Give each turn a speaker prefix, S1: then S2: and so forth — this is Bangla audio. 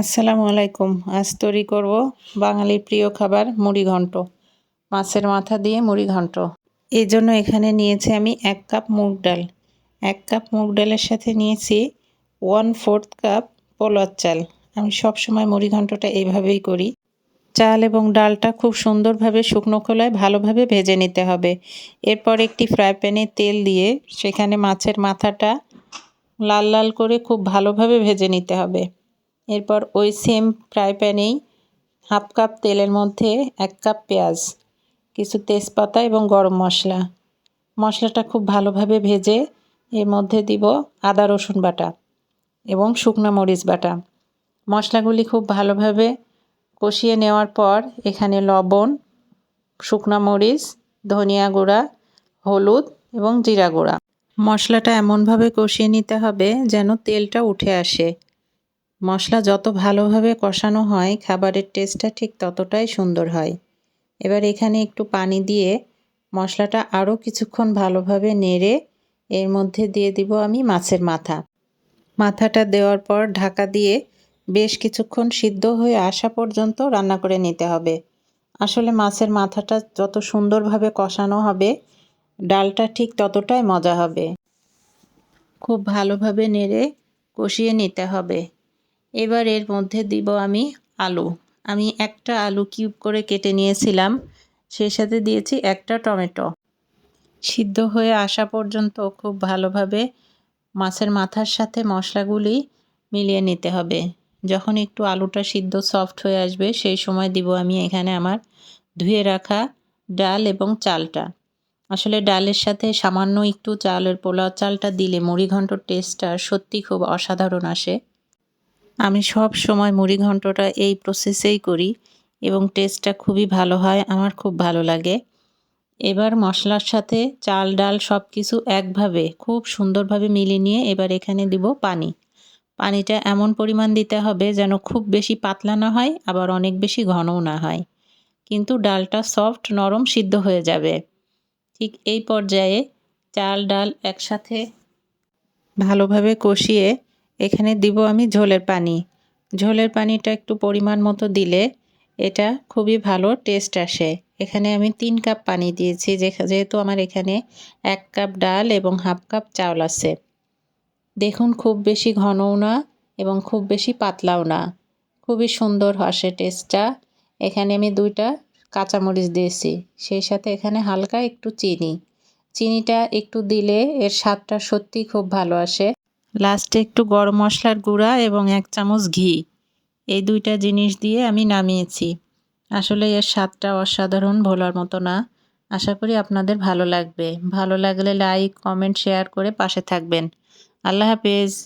S1: আসসালামু আলাইকুম। আজ তৈরি করব বাঙালির প্রিয় খাবার মুড়ি ঘন্ট। মাছের মাথা দিয়ে মুড়ি ঘন্ট। এই জন্য এখানে নিয়েছি আমি এক কাপ মুগ ডাল। এক কাপ মুগ ডালের সাথে নিয়েছি ওয়ান ফোর্থ কাপ পোলার চাল। আমি সব সময় মুড়ি ঘন্টটা এইভাবেই করি। চাল এবং ডালটা খুব সুন্দরভাবে শুকনো খোলায় ভালোভাবে ভেজে নিতে হবে। এরপর একটি ফ্রাই প্যানে তেল দিয়ে সেখানে মাছের মাথাটা লাল লাল করে খুব ভালোভাবে ভেজে নিতে হবে। এরপর ওই সেম ফ্রাই প্যানেই হাফ কাপ তেলের মধ্যে এক কাপ পেঁয়াজ, কিছু তেজপাতা এবং গরম মশলা। মশলাটা খুব ভালোভাবে ভেজে এর মধ্যে দিব আদা, রসুন বাটা এবং শুকনো মরিচ বাটা। মশলাগুলি খুব ভালোভাবে কষিয়ে নেওয়ার পর এখানে লবণ, শুকনো মরিচ, ধনিয়া গুঁড়া, হলুদ এবং জিরা গুঁড়া। মশলাটা এমনভাবে কষিয়ে নিতে হবে যেন তেলটা উঠে আসে। মশলা যত ভালোভাবে কষানো হয়, খাবারের টেস্টটা ঠিক ততটাই সুন্দর হয়। এবার এখানে একটু পানি দিয়ে মশলাটা আরও কিছুক্ষণ ভালোভাবে নেড়ে এর মধ্যে দিয়ে দিব আমি মাছের মাথা। মাথাটা দেওয়ার পর ঢাকা দিয়ে বেশ কিছুক্ষণ সিদ্ধ হয়ে আসা পর্যন্ত রান্না করে নিতে হবে। আসলে মাছের মাথাটা যত সুন্দরভাবে কষানো হবে, ডালটা ঠিক ততটাই মজা হবে। খুব ভালোভাবে নেড়ে কষিয়ে নিতে হবে। এবার এর মধ্যে দিব আমি আলু। আমি একটা আলু কিউব করে কেটে নিয়েছিলাম, সেই সাথে দিয়েছি একটা টমেটো। সিদ্ধ হয়ে আসা পর্যন্ত খুব ভালোভাবে মাছের মাথার সাথে মশলাগুলি মিলিয়ে নিতে হবে। যখন একটু আলুটা সিদ্ধ সফট হয়ে আসবে, সেই সময় দিব আমি এখানে আমার ধুয়ে রাখা ডাল এবং চালটা। আসলে ডালের সাথে সামান্য একটু চালের পোলাও চালটা দিলে মুড়ি ঘন্টর টেস্টটা সত্যি খুব অসাধারণ আসে। আমি সব সময় মুড়ি ঘন্টটা এই প্রসেসেই করি এবং টেস্টটা খুবই ভালো হয়, আমার খুব ভালো লাগে। এবার মশলার সাথে চাল, ডাল সব কিছু একভাবে, খুব সুন্দরভাবে মিলিয়ে নিয়ে এবার এখানে দিব পানি। পানিটা এমন পরিমাণ দিতে হবে যেন খুব বেশি পাতলা না হয়, আবার অনেক বেশি ঘনও না হয়। কিন্তু ডালটা সফট নরম, সিদ্ধ হয়ে যাবে। ঠিক এই পর্যায়ে চাল, ডাল একসাথে ভালোভাবে কষিয়ে এখানে দিব আমি ঝোলের পানি। ঝোলের পানিটা একটু পরিমাণ মতো দিলে এটা খুবই ভালো টেস্ট আসে। এখানে আমি তিন কাপ পানি দিয়েছি যেহেতু আমার এখানে এক কাপ ডাল এবং হাফ কাপ চাউল আছে। দেখুন খুব বেশি ঘনও না এবং খুব বেশি পাতলাও না। খুবই সুন্দর আসে টেস্টটা এখানে আমি দুইটা কাঁচামরিচ দিয়েছি, সেই সাথে এখানে হালকা একটু চিনি। চিনিটা একটু দিলে এর স্বাদটা সত্যি খুব ভালো আসে। লাস্টে একটু গরম মশলার গুঁড়া এবং এক চামচ ঘি। এই দুইটা জিনিস দিয়ে আমি নামিয়েছি। আসলে এর স্বাদটা অসাধারণ ভোলার মতো না। আশা করি আপনাদের ভালো লাগবে। ভালো লাগলে লাইক, কমেন্ট, শেয়ার করে পাশে থাকবেন। আল্লাহ হাফেজ।